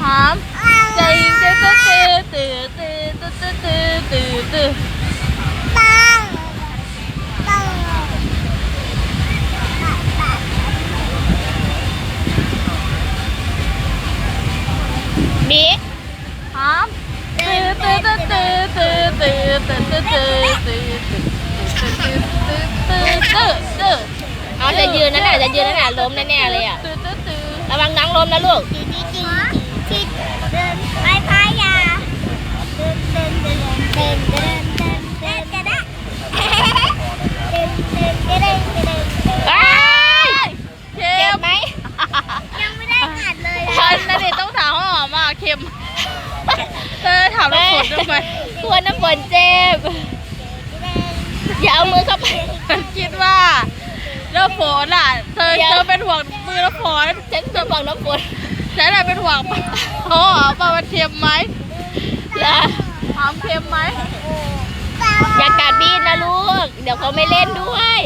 หอมใจตื้อตื้อตื้อตื้อตื้อตื้อตื้อตื้ ตื้อตื้อตื้อตื้อตื้อตื้อตื้อตื้อเอาจะยืนนั่นแหละจะยืนนั่นแหละล้มแน่ๆเลยอะตื้อตื้อตื้อระวังน้องล้มนะลูกที่เดินไปพายาเดินเดินเดินเดินเดินเดินเดินจะได้เดินเดินจะได้จะได้อ้ายเค็เจ็มไหมยังไม่ได้กัดเลยฉันนั่นเองต้องถามว่าหอมมาเค็มเธอถามน้ำฝนทำไมกลัวน้ำฝนเจ็บอย่าเอา มือเข้าไปฉันคิดว่าน้ำฝนอะ เธอเธอเป็นห่วงมือน้ำฝนฉันเจะบอกน้ำฝนฉันน่ะเป็นห่วงปลาหอมว่ามันเค็มไหมอย่าหอมเค็มไหมอย่ากัดบีนนะลูก เดี๋ยวเขาไม่เล่นด้วย